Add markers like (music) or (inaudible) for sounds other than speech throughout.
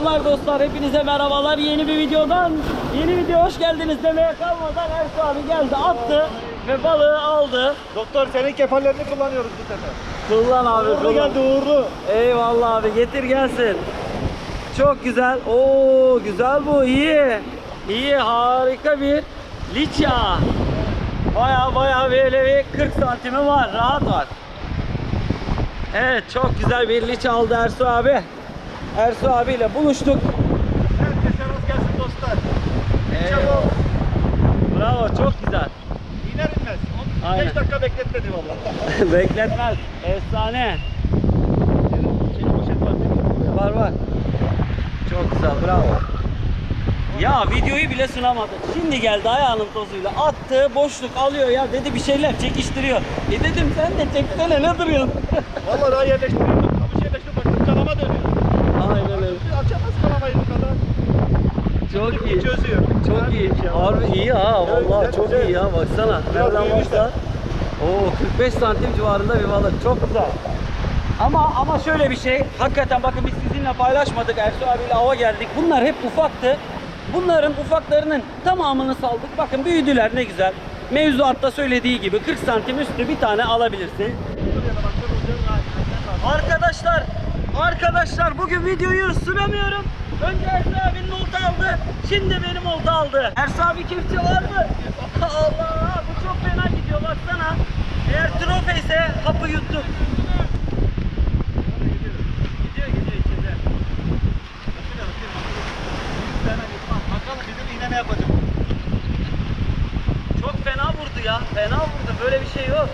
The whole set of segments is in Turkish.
Selamlar dostlar, hepinize merhabalar. Yeni bir videodan, yeni video hoş geldiniz demeye kalmadan Ersu abi geldi, attı ve balığı aldı. Doktor senin kefallerini kullanıyoruz bu sefer. Kullan abi, Uğurlu kullan. geldi uğurlu. Eyvallah abi, getir gelsin. Çok güzel. Oo, güzel bu, iyi. İyi, harika bir liça. Baya baya böyle bir 40 santimi var, rahat var. Evet, çok güzel bir liça aldı Ersu abi. Ersu abiyle buluştuk. Herkese rast gelsin dostlar. Çabuk. Bravo, çok güzel. İner inmez. Aynen. 5 dakika bekletmedi valla. (laughs) Bekletmez. Efsane. Var. Var. Çok güzel, bravo. Ya videoyu bile sunamadı. Şimdi geldi ayağının tozuyla attı, boşluk alıyor ya dedi bir şeyler çekiştiriyor. E dedim sen de çeksene ne duruyorsun? (laughs) Valla daha yerleştiriyordum. Kamış yerleştirdim baktım kalama dönüyor. Aynen öyle. Açamaz kalamayı bu kadar. Çok iyi. Çözüyor. Çok iyi. Harbi iyi ha. Vallahi çok güzel. iyi ya baksana. Nereden baksa. Oo 45 santim civarında bir balık. Çok güzel. Ama ama şöyle bir şey. Hakikaten bakın biz sizinle paylaşmadık. Ersu abiyle hava geldik. Bunlar hep ufaktı. Bunların ufaklarının tamamını saldık. Bakın büyüdüler ne güzel. Mevzuatta söylediği gibi 40 santim üstü bir tane alabilirsin. Arkadaşlar, arkadaşlar bugün videoyu sunamıyorum. Önce Ersin abinin olta aldı, şimdi benim olta aldı. Ersin abi kepçe var mı? Allah, bu çok fena gidiyor baksana. Eğer trofe ise hapı yuttuk. Gidiyor gidiyor içinde. Bakalım bizim iğne ne yapacak? Çok fena vurdu ya, fena vurdu. Böyle bir şey yok.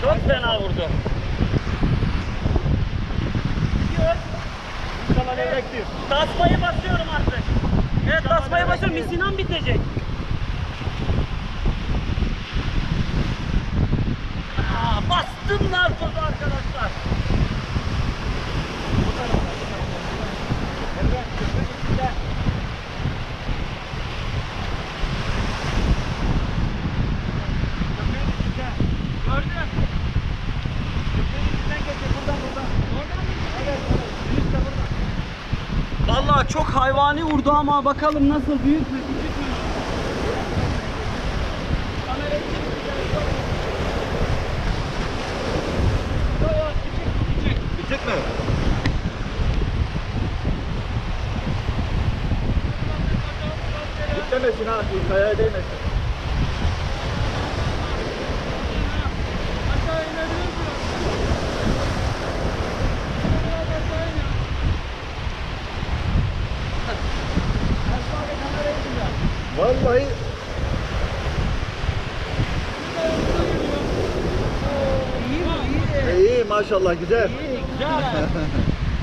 Çok fena vurdu. Gidiyor. Levrek diyor. Tasmayı basıyorum artık. Evet tasmayı basıyorum. Misinan bitecek. Aa, bastım narkozu arkadaşlar. Çok hayvani vurdu ama bakalım nasıl büyük mü küçük mü? Küçük, küçük. Mi? Bitlemesin ha. Kayaya değmesin. Vallahi İyi mi? İyi. iyi maşallah güzel. İyi, güzel.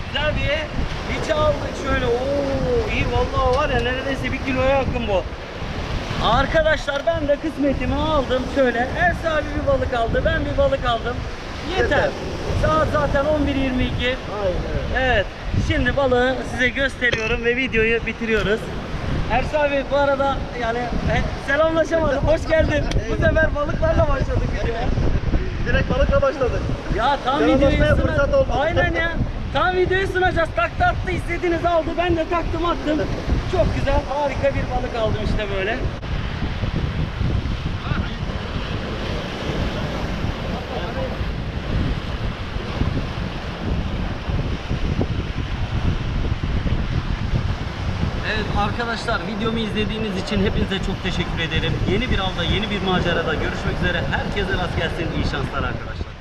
güzel bir liçe aldık şöyle. Oo, iyi vallahi var ya neredeyse bir kiloya yakın bu. Arkadaşlar ben de kısmetimi aldım şöyle. Ersa abi bir balık aldı, ben bir balık aldım. Yeter. Yeter. Saat zaten 11.22. Aynen. Evet. Şimdi balığı size gösteriyorum ve videoyu bitiriyoruz. Ersa abi bu arada yani e, selamlaşamadık. Hoş geldin. Bu sefer balıklarla başladık videoya. Direkt balıkla başladık. Ya tam videoyu fırsat olmadı. Aynen ya. Tam videoyu sunacağız. Taktı attı istediğiniz aldı. Ben de taktım attım. Çok güzel harika bir balık aldım işte böyle. Evet arkadaşlar videomu izlediğiniz için hepinize çok teşekkür ederim. Yeni bir avda, yeni bir macerada görüşmek üzere. Herkese rast gelsin. İyi şanslar arkadaşlar.